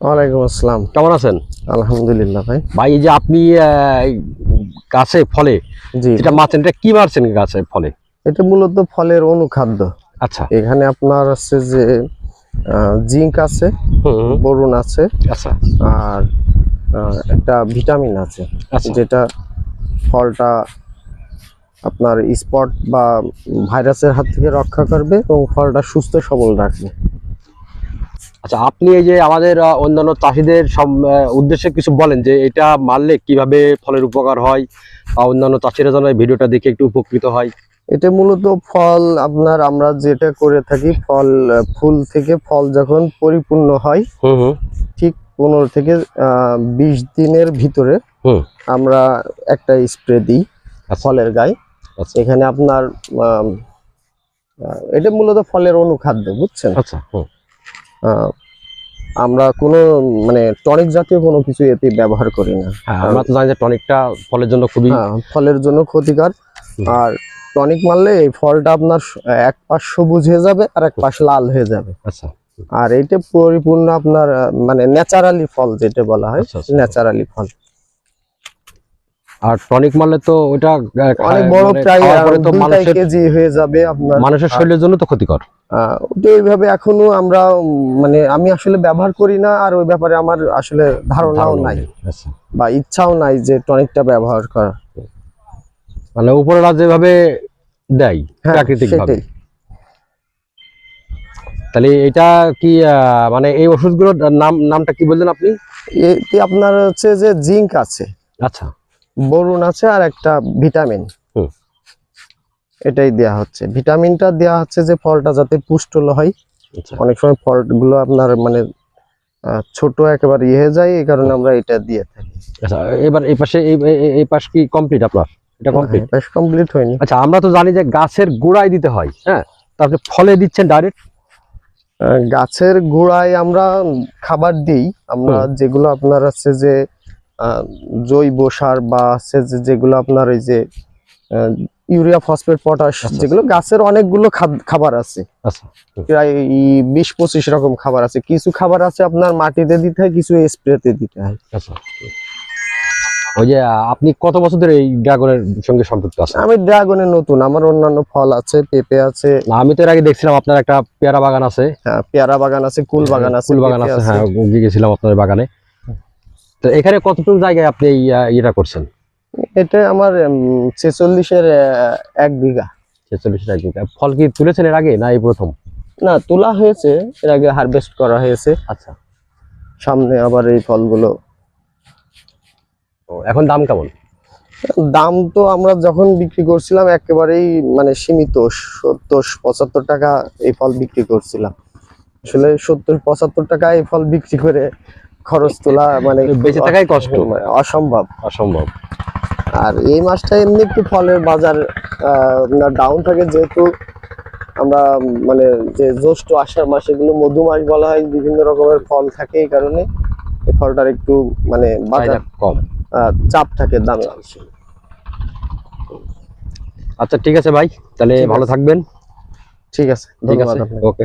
ওয়ালাইকুম আসসালাম। কেমন আছেন? আলহামদুলিল্লাহ ভাই। ভাই এই যে আপনি গাছে ফলে যেটা মারছেন এটা কি মারছেন গাছে ফলে? এটা মূলত ফলের অনুখাদ্য। আচ্ছা। এখানে আপনার আছে যে জিঙ্ক আছে বরুণ আছে আচ্ছা। আর একটা ভিটামিন আছে আচ্ছা। যেটা ফলটা আপনার স্পট বা ভাইরাসের হাত থেকে রক্ষা করবে এবং ফলটা সুস্থ সবল রাখবে। আচ্ছা আপনি এই যে আমাদের অন্যান্য চাষিদের সব উদ্দেশ্যে কিছু বলেন যে এটা মারলে কীভাবে ফলের উপকার হয় বা অন্যান্য চাষিরা যেন ভিডিওটা দেখে একটু উপকৃত হয়? এটা মূলত ফল আপনার আমরা যেটা করে থাকি ফল ফুল থেকে ফল যখন পরিপূর্ণ হয় ঠিক পনেরো থেকে বিশ দিনের ভিতরে আমরা একটা স্প্রে দিই আচ্ছা। ফলের গায়ে। আচ্ছা। এখানে আপনার এটা মূলত ফলের অনুখাদ্য বুঝছেন? আচ্ছা আমরা কোনো মানে টনিক জাতীয় কোনো কিছু এতে ব্যবহার করি না। হ্যাঁ আমরা তো জানি যে টনিকটা ফলের জন্য খুবই হ্যাঁ, ফলের জন্য ক্ষতিকর। আর টনিক মারলে এই ফলটা আপনার এক পাশ সবুজ হয়ে যাবে আর এক পাশ লাল হয়ে যাবে। আচ্ছা। আর এটা পরিপূর্ণ আপনার মানে ন্যাচারালি ফল যেটা বলা হয় আচ্ছা, আচ্ছা। ন্যাচারালি ফল। আর টনিক মারলে তো ওটা অনেক বড় মানে প্রায় তো মানুষের কেজি হয়ে যাবে আপনার। মানুষের শরীরের জন্য তো ক্ষতিকর। ওটা ওইভাবে এখনও আমরা মানে আমি আসলে ব্যবহার করি না আর ওই ব্যাপারে আমার আসলে ধারণাও নাই। আচ্ছা। বা ইচ্ছাও নাই যে টনিকটা ব্যবহার করা মানে উপরওয়ালা যেভাবে দেয় হ্যাঁ প্রাকৃতিক ভাবে তাহলে এটা কি মানে এই ওষুধগুলোর নাম নামটা কি বললেন আপনি? আপনার হচ্ছে যে জিঙ্ক আছে। আচ্ছা। বরুণ আছে আর একটা ভিটামিন। হুম। এটাই দেয়া হচ্ছে। ভিটামিনটা দেয়া হচ্ছে যে ফলটা যাতে পুষ্টল হয়। আচ্ছা। অনেক সময় ফলগুলো আপনার মানে ছোট একেবারে ইয়ে হয়ে যায় এই কারণে আমরা এটা দিয়ে থাকি। আচ্ছা এবার এই পাশে এই পাশ কি কমপ্লিট আপনার? এটা কমপ্লিট কমপ্লিট হয়নি। আচ্ছা আমরা তো জানি যে গাছের গোড়ায় দিতে হয় হ্যাঁ? তারপরে ফলে দিচ্ছেন ডাইরেক্ট গাছের গোড়ায় আমরা খাবার দিই। আমরা যেগুলো আপনার আছে যে জৈব সার বা যেগুলো আপনার ওই যে ইউরিয়া ফসফেট পটাশ আচ্ছা। যেগুলো গাছের অনেকগুলো খাবার আছে। আচ্ছা প্রায় বিশ পঁচিশ রকম খাবার আছে। কিছু খাবার আছে আপনার মাটিতে দিতে হয় কিছু স্প্রেতে দিতে হয়। আচ্ছা ওই যে আপনি কত বছর ধরে এই ড্রাগনের সঙ্গে সম্পৃক্ত আছেন? আমি ড্রাগনে নতুন আমার অন্যান্য ফল আছে পেঁপে আছে। আমি তো এর আগে দেখছিলাম আপনার একটা পেয়ারা বাগান আছে। হ্যাঁ, পেয়ারা বাগান আছে কুল বাগান আছে ফুল বাগান আছে হ্যাঁ গিয়ে গেছিলাম আপনার বাগানে। তো এখানে কতটুকু জায়গায় আপনি ইয়েটা করছেন? এটা আমার ছেচল্লিশের এক বিঘা। ছেচল্লিশের এক বিঘা। ফল কি তুলেছেন এর আগে না এই প্রথম? না তোলা হয়েছে এর আগে হারভেস্ট করা হয়েছে। আচ্ছা। সামনে আবার এই ফলগুলো। ও, এখন দাম কেমন? দাম তো আমরা যখন বিক্রি করছিলাম একেবারেই মানে সীমিত সত্তর পঁচাত্তর টাকা এই ফল বিক্রি করছিলাম। আসলে সত্তর পঁচাত্তর টাকা এই ফল বিক্রি করে খরচ তোলা মানে বেঁচে থাকাই কষ্ট। অসম্ভব। অসম্ভব। আর এই মাসটা এমনি একটু ফলের বাজার ডাউন থাকে যেহেতু আমরা মানে যে জ্যৈষ্ঠ আষাঢ় মাস এগুলো মধু মাস বলা হয় বিভিন্ন রকমের ফল থাকে এই কারণে এই ফলটার একটু মানে বাজার কম। চাপ থাকে দামে। আচ্ছা ঠিক আছে ভাই তাহলে ভালো থাকবেন। ঠিক আছে ঠিক ধন্যবাদ আছে ওকে।